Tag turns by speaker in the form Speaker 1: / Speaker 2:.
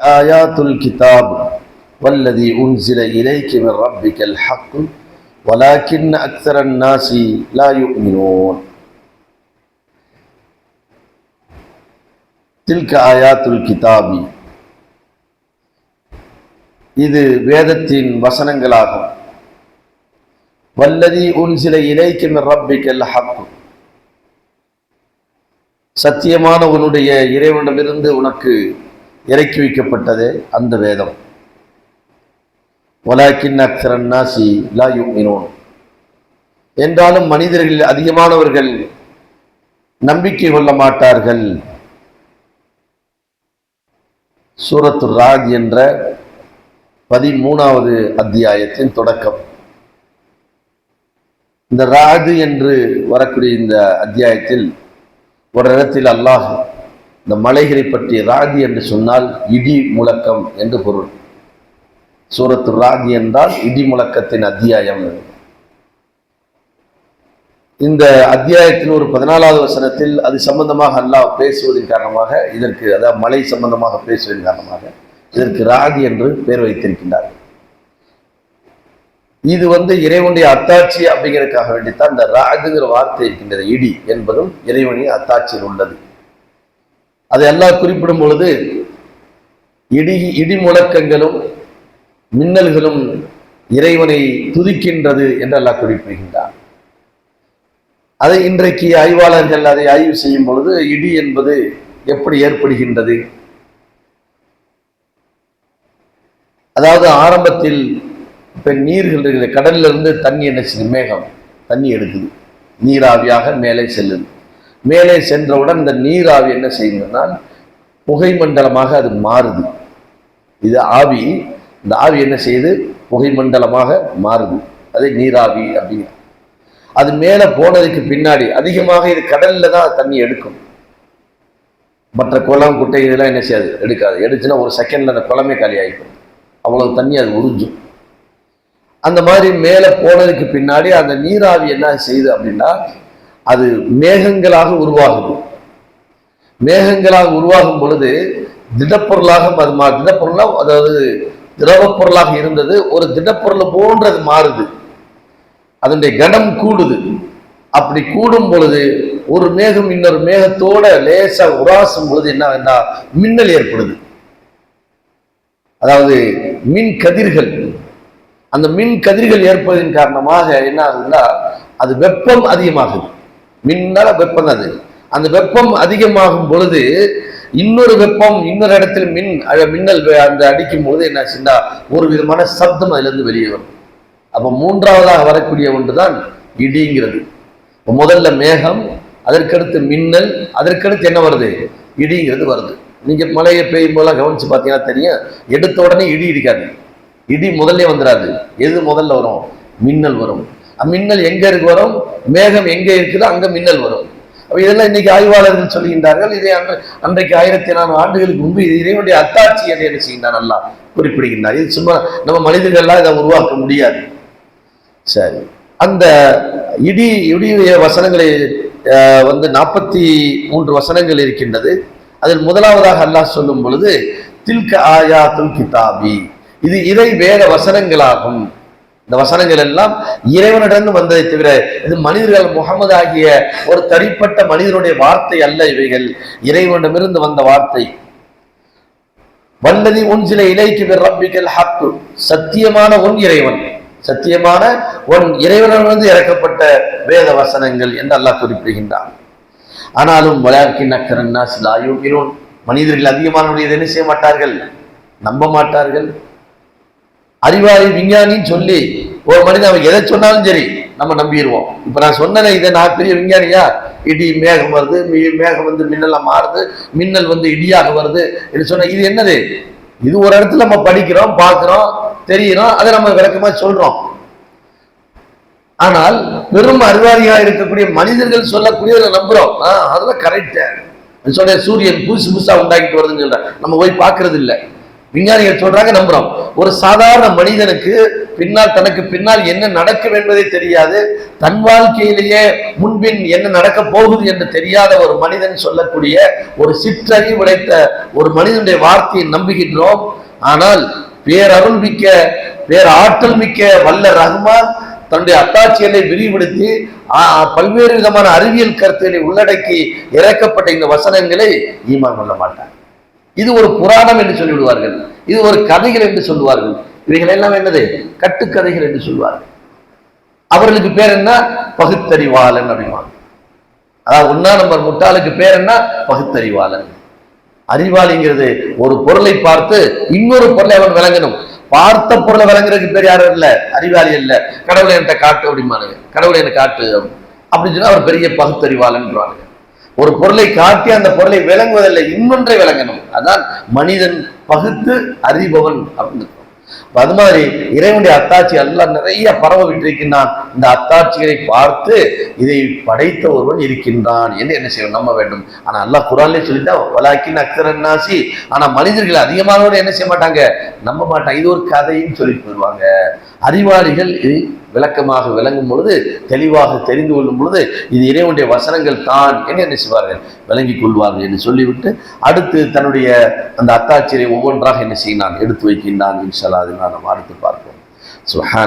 Speaker 1: آيات الكتاب والذي أنزل إليك من ربك الحق ولكن أكثر الناس لا يؤمنون تلك آيات الكتاب இது வேதத்தின் வசனங்களாகும் வல்லதி உன்சில இலைக்கு மின் ரப்பிக்கல் ஹக் சத்தியமான உன்னுடைய இறைவனிடமிருந்து உனக்கு இறக்கி வைக்கப்பட்டது அந்த வேதம். வலாக்கின் அக்சரன்னாசி லா யுமினூன். என்றாலும் மனிதர்களில் அதிகமானவர்கள் நம்பிக்கை கொள்ள மாட்டார்கள். சூரத்து ராஜ் என்ற பதிமூணாவது அத்தியாயத்தின் தொடக்கம். இந்த ராஜு என்று வரக்கூடிய இந்த அத்தியாயத்தில் ஒரு இடத்தில் அல்லாஹ் இந்த மலைகளை பற்றி ராதி என்று சொன்னால் இடி முழக்கம் என்று பொருள். சூரத்து ராதி என்றால் இடி முழக்கத்தின் அத்தியாயம். இந்த அத்தியாயத்தின் ஒரு பதினாலாவது வசனத்தில் அது சம்பந்தமாக அல்லாஹ் பேசுவதன் காரணமாக இதற்கு அதாவது மலை சம்பந்தமாக பேசுவதன் காரணமாக இதற்கு ராதி என்று பெயர் வைத்திருக்கின்றார். இது வந்து இறைவனுடைய அத்தாட்சி அப்படிங்கிறதுக்காக வேண்டித்தான் இந்த ராகுங்கிற வார்த்தை இருக்கின்றது. இடி என்பதும் இறைவனின் அத்தாட்சியில் உள்ளது. அதை எல்லாம் குறிப்பிடும் பொழுது இடி இடி முழக்கங்களும் மின்னல்களும் இறைவனை துதிக்கின்றது என்று அல்லாஹ் குறிப்பிடுகின்றார் அதை இன்றைக்கு ஆய்வாளர்கள் அதை ஆய்வு செய்யும் பொழுது இடி என்பது எப்படி ஏற்படுகின்றது? அதாவது ஆரம்பத்தில் இப்போ நீர்கள் இருக்கிற கடல்லிருந்து தண்ணி என்ன செய்யுது மேகம் தண்ணி எடுக்குது. நீராவியாக மேலே செல்லுது. மேலே சென்றவுடன் இந்த நீராவி என்ன செய்யுதுனால் புகை மண்டலமாக அது மாறுது. இது ஆவி இந்த ஆவி என்ன செய்யுது? புகை மண்டலமாக மாறுது. அது நீராவி அப்படின்னு. அது மேலே போனதுக்கு பின்னாடி அதிகமாக இது கடலில் தான் தண்ணி எடுக்கும். மற்ற குளம் குட்டை இதெல்லாம் என்ன செய்யாது? எடுக்காது. எடுச்சுன்னா ஒரு செகண்ட்ல அந்த குளமே காலி ஆகிக்கும். அவ்வளவு தண்ணி அது உறிஞ்சும். அந்த மாதிரி மேலே போனதுக்கு பின்னாடி அந்த நீராவி என்ன செய்யுது அப்படின்னா அது மேகங்களாக உருவாகுது மேகங்களாக உருவாகும் பொழுது திடப்பொருளாக அது மா திடப்பொருளாக அதாவது திரவப் பொருளாக இருந்தது ஒரு திடப்பொருள் போன்று அது மாறுது. அதனுடைய கனம் கூடுது. அப்படி கூடும் பொழுது ஒரு மேகம் இன்னொரு மேகத்தோட லேசா உராசும் பொழுது என்ன வேண்டா மின்னல் ஏற்படுது. அதாவது மின் கதிர்கள் அந்த மின் கதிர்கள் ஏற்பதின் காரணமாக என்ன ஆகுதுன்னா அது வெப்பம் அதிகமாகுது. மின்னால வெப்பம் அது. அந்த வெப்பம் அதிகமாகும் பொழுது இன்னொரு வெப்பம் இன்னொரு இடத்துல மின் மின்னல் அந்த அடிக்கும் பொழுது என்ன ஆச்சுன்னா ஒரு விதமான சப்தம் அதுலேருந்து வெளியே வரும். அப்போ மூன்றாவதாக வரக்கூடிய ஒன்று தான் இடிங்கிறது. இப்போ முதல்ல மேகம் அதற்கடுத்து மின்னல் அதற்கடுத்து என்ன வருது? இடிங்கிறது வருது. நீங்கள் மழையை பெய்யும் போதெல்லாம் கவனிச்சு பார்த்தீங்கன்னா தெரியும் எடுத்த உடனே இடி இடிக்காது. இடி முதல்ல வந்துடாது எது முதல்ல வரும்? மின்னல் வரும். மின்னல் எங்க இருக்கு வரும்? மேகம் எங்கே இருக்குதோ? அங்க மின்னல் வரும். அப்ப இதெல்லாம் இன்னைக்கு ஆய்வாளர்கள் சொல்கின்றார்கள் இதை அன்று அன்றைக்கு ஆயிரத்தி நானூறு ஆண்டுகளுக்கு முன்பு இது இறைவனுடைய அத்தாட்சி என்று என்ன செய்கின்றார் நல்லா குறிப்பிடுகின்றார். இது சும்மா நம்ம மனிதர்கள்லாம் இதை உருவாக்க முடியாது. சரி. அந்த இடி இடியுடைய வசனங்களை வந்து நாற்பத்தி மூன்று வசனங்கள் இருக்கின்றது. அதில் முதலாவதாக அல்லாஹ் சொல்லும் பொழுது தில்க ஆயா துல் கிதாபி. இது இறை வேத வசனங்களாகும். இந்த வசனங்கள் எல்லாம் இறைவனிடம் வந்ததை தவிர இது மனிதர்கள் முகமது ஆகிய ஒரு தனிப்பட்ட மனிதனுடைய வார்த்தை அல்ல இவைகள். இறைவனிடமிருந்து வந்த வார்த்தை. வல்லதி உன் சில இலைக்கு ரப்பிக்கல் ஹக்கு. சத்தியமான உன் இறைவன். சத்தியமான உன் இறைவனிடமிருந்து இறக்கப்பட்ட வேத வசனங்கள் என்று அல்லாஹ் குறிப்பிடுகின்றான். ஆனாலும் வளாக்கின் அக்கரன்னா சிலாயும் மனிதர்கள் அதிகமானவர்கள் என்ன செய்ய மாட்டார்கள்? நம்ப மாட்டார்கள். அறிவாளி விஞ்ஞானின்னு சொல்லி ஒரு மனிதன் அவன் எதை சொன்னாலும் சரி நம்ம நம்பிடுவோம். இப்ப நான் சொன்னேனே இதை நான் பெரிய விஞ்ஞானியா? இடி மேகம் வருது மேகம் வந்து மின்னலாக மாறுது மின்னல் வந்து இடியாக வருது என்று சொன்ன இது என்னது? இது ஒரு இடத்துல நம்ம படிக்கிறோம் பார்க்குறோம் தெரிகிறோம் அதை நம்ம விளக்கமாக சொல்கிறோம் ஆனால் பெரும் அறிவாளியாக இருக்கக்கூடிய மனிதர்கள் சொல்லக்கூடியதை நம்புகிறோம் ஆஹ் அதெல்லாம் கரெக்ட் சொன்ன சூரியன் புதுசு புதுசாக உண்டாக்கிட்டு வருதுன்னு சொல்கிறேன் நம்ம போய் பார்க்கறது இல்லை. விஞ்ஞானிகள் சொல்றாங்க நம்புறோம். ஒரு சாதாரண மனிதனுக்கு பின்னால் தனக்கு பின்னால் என்ன நடக்கும் என்பதே தெரியாது. தன் வாழ்க்கையிலேயே முன்பின் என்ன நடக்க போகுது என்று தெரியாத ஒரு மனிதன் சொல்லக்கூடிய ஒரு சிற்றறிவு உடைத்த ஒரு மனிதனுடைய வார்த்தையை நம்புகின்றோம். ஆனால் பேரருள் மிக்க பேர் ஆற்றல் மிக்க வல்ல ரஹ்மான் தன்னுடைய அத்தாட்சிகளை விரிவுபடுத்தி பல்வேறு விதமான அறிவியல் கருத்துக்களை உள்ளடக்கி இறக்கப்பட்ட இந்த வசனங்களை ஈமான் கொள்ள மாட்டார் இது ஒரு புராணம் என்று சொல்லிவிடுவார்கள். இது ஒரு கதைகள் என்று சொல்லுவார்கள். இவைகள் எல்லாம் என்னது? கட்டுக்கதைகள் என்று சொல்வார்கள் அவர்களுக்கு பேர் என்ன? பகுத்தறிவாளன் அப்படிவாங்க அதாவது ஒன்னா நம்பர் முட்டாளுக்கு பேர் என்ன? பகுத்தறிவாளன். அறிவாளிங்கிறது ஒரு பொருளை பார்த்து இன்னொரு பொருளை அவன் விளங்கணும். பார்த்த பொருளை விளங்குறதுக்கு பேர் யாரும் இல்ல. அறிவாளி இல்ல. கடவுளை என்கிட்ட காட்டு அப்படிமானுங்க கடவுளை என்ன காட்டு. அப்படின்னு சொன்னா அவர் பெரிய பகுத்தறிவாளன்றாங்க. ஒரு பொருளை காட்டி அந்த பொருளை விளங்குவதில்லை இன்னொன்றை விளங்கணும். அதான் மனிதன் பகுத்து அறிபவன் அப்படின்னு அது மாதிரி இறைவனுடைய அத்தாட்சி எல்லாம் நிறைய பரவ விட்டிருக்கின்றான். இந்த அத்தாட்சிகளை பார்த்து இதை படைத்த ஒருவன் இருக்கின்றான் என்று என்ன செய்யணும்? நம்ப வேண்டும். ஆனா அல்லாஹ் குரான்லேயே சொல்லிட்டா வலாக்கின் அக்தரன் நாசி ஆனா மனிதர்கள் அதிகமானவர்கள் என்ன செய்ய மாட்டாங்க? நம்ப மாட்டாங்க. இது ஒரு கதைன்னு சொல்லி போயிடுவாங்க. அறிவாளிகள் இது விளக்கமாக விளங்கும் பொழுது தெளிவாக தெரிந்து கொள்ளும் பொழுது இது இறைவனுடைய வசனங்கள் தான் என்று என்ன செய்வார்கள்? விளங்கிக் கொள்வார்கள் என்று சொல்லிவிட்டு அடுத்து தன்னுடைய அந்த அத்தாட்சியை ஒவ்வொன்றாக என்ன செய்யினான் எடுத்து வைக்கின்றான் இன்ஷால்லா அதை நாம் அடுத்து பார்ப்போம். சுஹான